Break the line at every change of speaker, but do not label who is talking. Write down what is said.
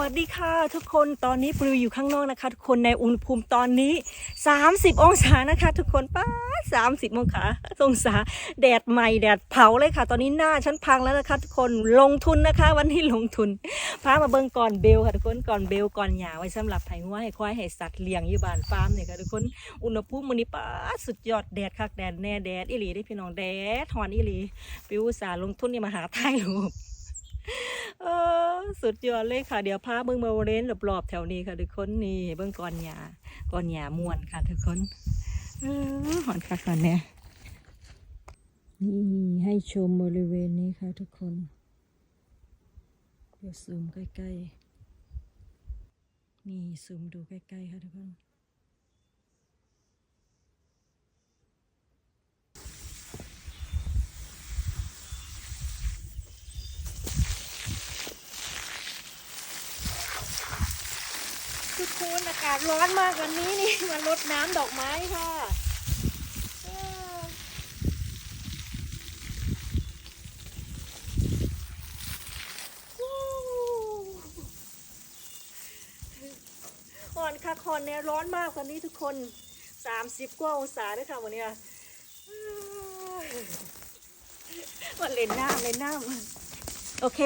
วัสดีค่ะทุกคนตอนนี้ปลิวอยู่ข้างนอกนะคะ ทุกคนในอุณหภูมิตอนนี้ 30 องศานะคะ ทุกคนป้าสามสิบองศาองศาแดดใหม่แดดเผาเลยค่ะ ตอนนี้หน้าฉันพังแล้วนะคะ ทุกคนลงทุนนะคะ วันนี้ลงทุนพามาเบิ่งก่อนเบลค่ะทุกคนก่อนเบลก่อนหยาไว้สำหรับไผ่หัวให้ควายให้สัตว์เลี้ยงอยู่บ้านฟาร์มเนี่ยค่ะทุกคนอุณหภูมิมื้อนี้ป้าสุดยอดแดดคักแดดแน่แดดอีหลีได้พี่น้องแดดฮอนอีหลีปิวสาลงทุนนี่มาหาถ่ายรูปเออ สุดยอดเลยค่ะ เดี๋ยวพาเบิ้งบริเวณรอบๆแถวนี้ค่ะทุกคนนี่เบิ้งก่อนหยาก่อนหยามวนค่ะทุกคนออหอนคักก่อนเนี่ยนี่ให้ชมบริเวณนี้ค่ะทุกคนเดี๋ยวซูมใกล้ๆ นี่ซูมดูใกล้ๆค่ะทุกคน ทุกคนอากาศร้อนมากวันนี้นี่มารดน้ำดอกไม้ค่ะอ่อนค่ะคอนเนี่ยร้อนมากวันนี้ทุกคนสามสิบกว่าองศาด้วยค่ะวันนี้ออวันเล่นน้ำเล่นน้ำโอเค